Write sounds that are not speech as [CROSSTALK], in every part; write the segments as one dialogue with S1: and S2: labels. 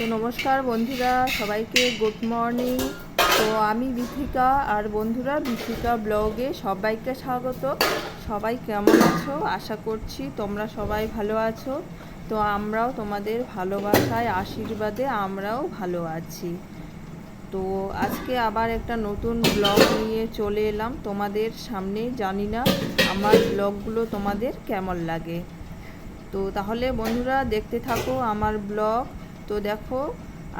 S1: তো নমস্কার বন্ধুরা, সবাইকে গুড মর্নিং তো আমি বিথিকা আর বন্ধুরা বিথিকা ব্লগে সবাইকে স্বাগত। সবাই কেমন আছো? আশা করছি তোমরা সবাই ভালো আছো। তো আমরাও তোমাদের ভালোবাসায়, আশীর্বাদে আমরাও ভালো আছি। তো আজকে আবার একটা নতুন ব্লগ নিয়ে চলে এলাম। তোমাদের সামনে জানি না আমার ব্লগগুলো তোমাদের কেমন লাগে। তো তাহলে বন্ধুরা দেখতে থাকো আমার ব্লগ তো দেখো,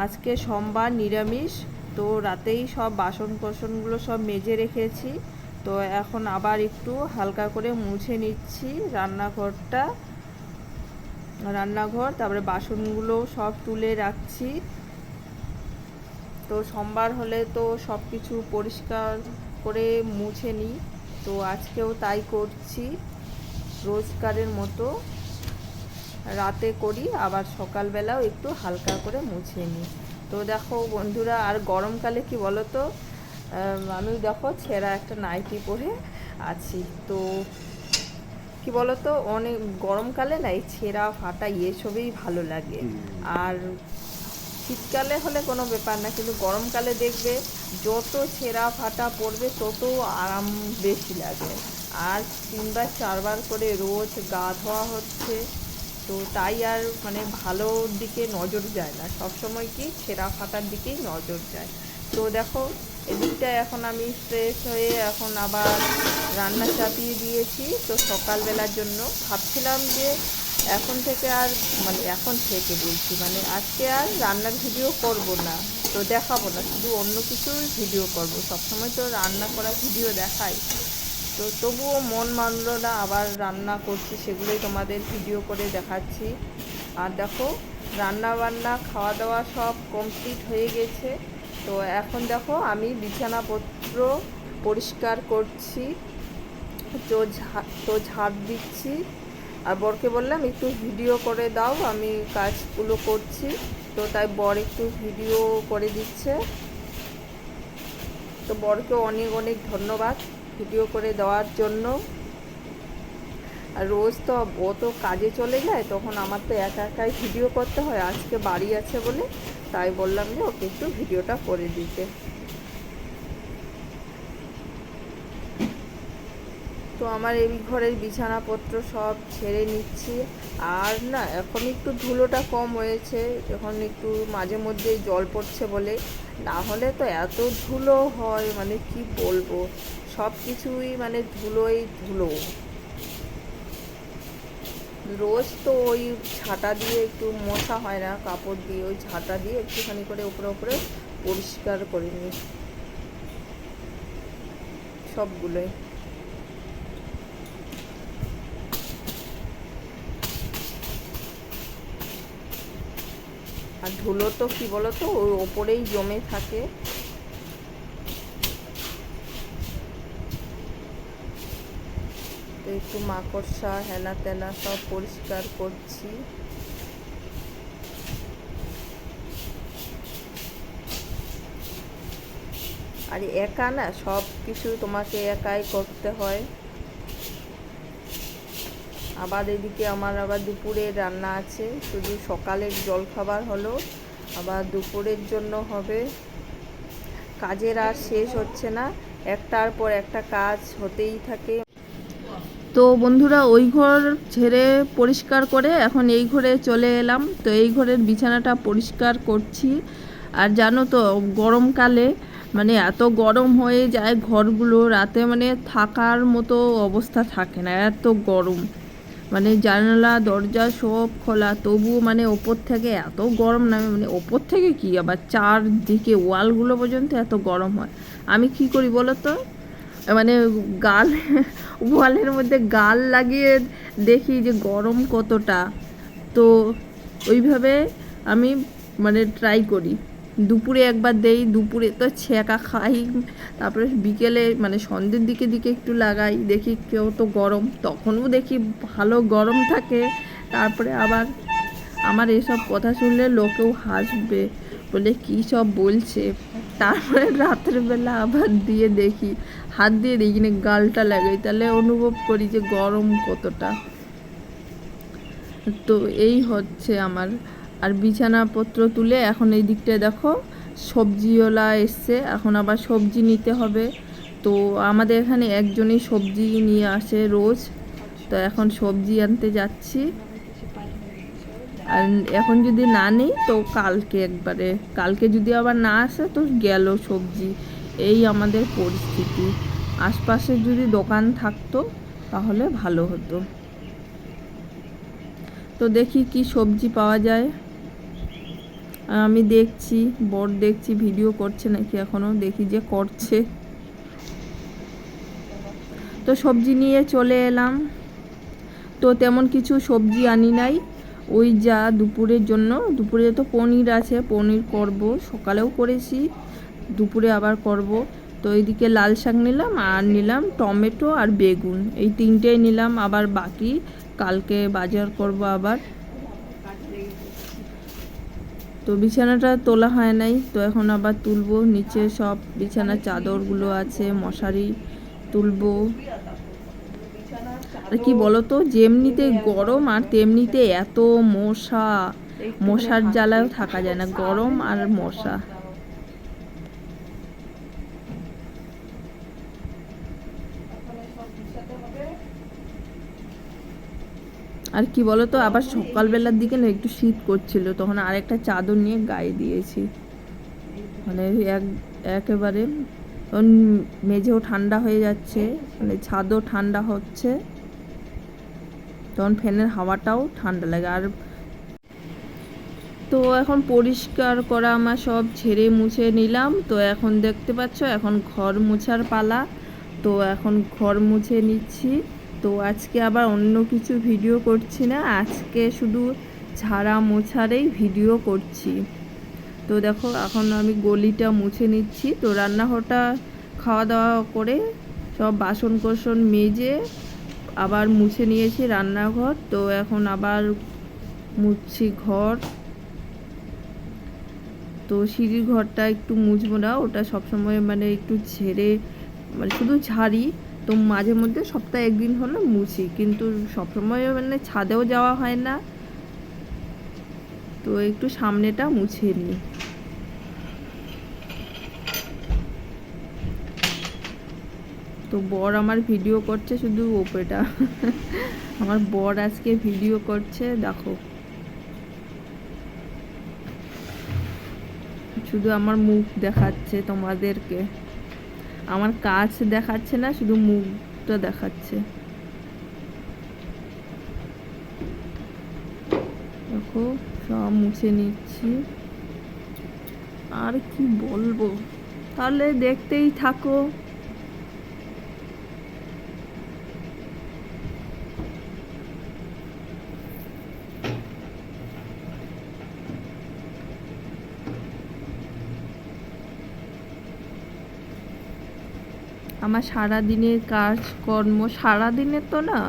S1: আজকে সোমবার নিরামিষ, তো রাতেই সব বাসন কোসনগুলো সব মেজে রেখেছি। তো এখন আবার একটু হালকা করে মুছে নিচ্ছি রান্নাঘরটা। রান্নাঘর, তারপরে বাসনগুলো সব তুলে রাখছি। তো সোমবার হলে তো সব কিছু পরিষ্কার করে মুছে নিই। তো আজকেও তাই করছি, রোজকারের মতো। রাতে করি আবার সকালবেলাও একটু হালকা করে মুছে নিই। তো দেখো বন্ধুরা আর গরমকালে কি বলো তো আমি দেখো ছেঁড়া একটা নাইটি পরে আছি। তো কি বলো তো অনেক গরমকালে না এই ছেঁড়া ফাটা এসবই ভালো লাগে। আর শীতকালে হলে কোনো ব্যাপার না কিন্তু গরমকালে দেখবে যত ছেঁড়া ফাটা পড়বে তত আরাম বেশি লাগে। আর তিনবার চারবার করে রোজ গা ধোয়া হচ্ছে। তো তাই আর মানে ভালোর দিকে নজর যায় না। সবসময় কি ছেঁড়া ফাটার দিকেই নজর যায়। তো দেখো এদিকটা এখন আমি ফ্রেশ হয়ে এখন আবার রান্না চাপিয়ে দিয়েছি। তো সকালবেলার জন্য ভাবছিলাম যে এখন থেকে আর মানে এখন থেকে বলছি মানে আজকে আর রান্নার ভিডিও করব না। তো দেখাবো না, শুধু অন্য কিছুই ভিডিও করব। সবসময় তো রান্না করা ভিডিও দেখাই। তো তবুও মন মানলো না, আবার রান্না করছি, সেগুলোই তোমাদের ভিডিও করে দেখাচ্ছি। আর দেখো রান্না বান্না খাওয়া দাওয়া সব কমপ্লিট হয়ে গেছে। তো এখন দেখো, আমি বিছানাপত্র পরিষ্কার করছি, তো তো ঝাড় দিচ্ছি। আর বরকে বললাম, একটু ভিডিও করে দাও, আমি কাজগুলো করছি। তো তাই বর একটু ভিডিও করে দিচ্ছে। তো বরকে অনেক অনেক ধন্যবাদ। ভিডিও করে দেওয়ার জন্য। আর রোজ তো ও তো কাজে চলে যায়, তখন আমার তো একা একাই ভিডিও করতে হয়, আজকে বাড়ি আছে বলে তাই বললাম যে ওকে একটু ভিডিওটা করে দিতে। তো আমার এই ঘরের বিছানাপত্র সব ছেড়ে নিচ্ছি। আর না, এখন একটু ধুলোটা কম হয়েছে, এখন একটু মাঝে মধ্যে জল পড়ছে বলে। না হলে তো এত ধুলো হয় মানে কি বলব? সব কিছুই মানে ধুলোই ধুলো। রোজ তো ওই ছাটা দিয়ে একটু মশা হয় না, কাপড় দিয়ে ওই ছাটা দিয়ে একটুখানি করে উপরে উপরে পরিষ্কার করে নিই। সবগুলোই। আর ধুলো তো কি বলতো, ওই ওপরেই জমে থাকে তো একটু মাকড়সা হেনা তেনা সব পরিষ্কার করছি। আর একা না, সব কিছু তোমাকে একাই করতে হয়। আবার এদিকে আমার আবার দুপুরের রান্না আছে, শুধু সকালের জলখাবার হলো, আবার দুপুরের জন্য হবে। কাজের আর শেষ হচ্ছে না, একটার পর একটা কাজ হতেই থাকে। তো বন্ধুরা ওই ঘর ছেড়ে পরিষ্কার করে এখন এই ঘরে চলে এলাম। তো এই ঘরের বিছানাটা পরিষ্কার করছি। আর জানো তো, গরমকালে মানে এত গরম হয়ে যায় ঘরগুলো, রাতে মানে থাকার মতো অবস্থা থাকে না, এত গরম। মানে জানালা, দরজা সব খোলা তবুও মানে ওপর থেকে এত গরম নামে মানে ওপর থেকে কি আবার চারদিকে ওয়ালগুলো পর্যন্ত এত গরম হয়। আমি কি করি বলো তো? মানে গাল, ওয়ালের মধ্যে গাল লাগিয়ে দেখি যে গরম কতটা। তো ওইভাবে আমি মানে ট্রাই করি। দুপুরে একবার দেই, দুপুরে তো ছেঁকা খাই। তারপরে বিকেলে মানে সন্ধ্যের দিকে দিকে একটু লাগাই, দেখি কেউ তো গরম। তখনও দেখি ভালো গরম থাকে। তারপরে আবার আমার এসব কথা শুনলে লোকেও হাসবে, বলে কী সব বলছে। তারপরে রাতের বেলা আবার দিয়ে দেখি হাত দিয়ে দেখি না গালটা লাগাই। তাহলে অনুভব করি যে গরম কতটা। তো এই হচ্ছে আমার। আর বিছানাপত্র তুলে এখন এই দিকটায় দেখো, সবজিওয়ালা এসছে, এখন আবার সবজি নিতে হবে। তো আমাদের এখানে একজনই সবজি নিয়ে আসে রোজ। তো এখন সবজি আনতে যাচ্ছি। আর এখন যদি না নেই, তো কালকে একবারে। কালকে যদি আবার না আসে, তো গেল সবজি। এই আমাদের পরিস্থিতি। আশপাশে যদি দোকান থাকতো, তাহলে ভালো হতো। তো দেখি কি সবজি পাওয়া যায়। আমি দেখছি, বর দেখছি, ভিডিও করছে নাকি এখনও, দেখি যে করছে। তো সবজি নিয়ে চলে এলাম। তো তেমন কিছু সবজি আনি নাই। ওই যা দুপুরের জন্য, দুপুরে তো পনির আছে, পনির করব। সকালেও করেছি। দুপুরে আবার করব। তো এইদিকে লাল শাক নিলাম আর নিলাম টমেটো আর বেগুন। এই তিনটেই নিলাম, আবার বাকি কালকে বাজার করব আবার। তো বিছানাটা তোলা হয় নাই, তো এখন আবার তুলবো। নিচে সব বিছানার চাদরগুলো আছে, মশারি তুলবো। আর কি বলতো, যেমনিতে গরম আর তেমনিতে এত মশা। মশার জ্বালায়ও থাকা যায় না, গরম আর মশা। আর কি বলতো, আবার সকালবেলার দিকে না একটু শীত করছিল, তখন আরেকটা চাদর নিয়ে গায়ে দিয়েছি। মানে এক, একেবারে, তখন মেঝেও ঠান্ডা হয়ে যাচ্ছে মানে ছাদও ঠান্ডা হচ্ছে। তখন ফ্যানের হাওয়াটাও ঠান্ডা লাগে, আর তো এখন পরিষ্কার করা আমার সব ছেড়ে মুছে নিলাম। তো এখন দেখতে পাচ্ছ, এখন ঘর মুছার পালা। তো এখন ঘর মুছে নিচ্ছি। তো আজকে আবার অন্য কিছু ভিডিও করছি না, আজকে শুধু ঝাড়া মোছারেই ভিডিও করছি। তো দেখো, এখন আমি গলিটা মুছে নিচ্ছি। তো রান্নাঘরটা খাওয়া দাওয়া করে সব বাসন কোসন মেজে আবার মুছে নিয়েছি রান্নাঘর। তো এখন আবার মুছছি ঘর। তো সিঁড়ির ঘরটা একটু মুছবো না, ওটা সবসময় মানে একটু ঝেড়ে মানে শুধু ঝাড়ি। তো মাঝে মধ্যে সপ্তাহে একদিন হলো মুছি, কিন্তু সবসময় মানে ছাদেও যাওয়া হয় না। তো একটু সামনেটা মুছে নিই। তো বর আমার ভিডিও করছে শুধু ওপেটা। [LAUGHS] আমার বর আজকে ভিডিও করছে, দেখো। শুধু আমার মুখ দেখাচ্ছে তোমাদেরকে। আমার কাজ দেখাচ্ছে না, শুধু মুখটা দেখাচ্ছে। দেখো, সব মুছে নিচ্ছি। আর কি বলব? তাহলে দেখতেই থাকো। আমার সারা দিনের কাজকর্ম সারা দিনের তো না,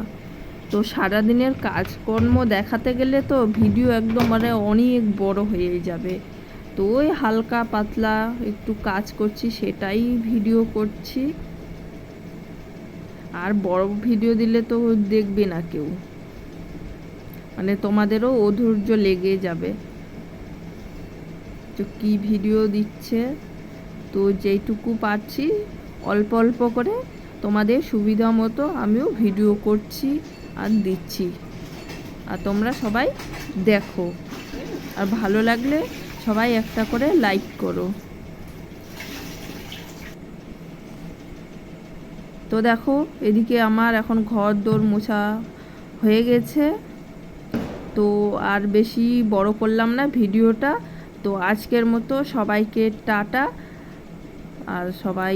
S1: তো সারা দিনের কাজকর্ম দেখাতে গেলে তো ভিডিও একদম মানে অনেক বড় হয়ে যাবে। তো ওই হালকা পাতলা একটু কাজ করছি, সেটাই ভিডিও করছি। আর বড় ভিডিও দিলে তো দেখবে না কেউ। মানে তোমাদেরও অধৈর্য লেগে যাবে। তো কি ভিডিও দিচ্ছে? তো যেইটুকু পারছি অল্প অল্প করে তোমাদের সুবিধা মতো আমিও ভিডিও করছি আর দিচ্ছি। আর তোমরা সবাই দেখো। আর ভালো লাগলে সবাই একটা করে লাইক করো। তো দেখো, এদিকে আমার এখন ঘর দোর মোছা হয়ে গেছে। তো আর বেশি বড় করলাম না ভিডিওটা। তো আজকের মতো সবাইকে টাটা। আর সবাই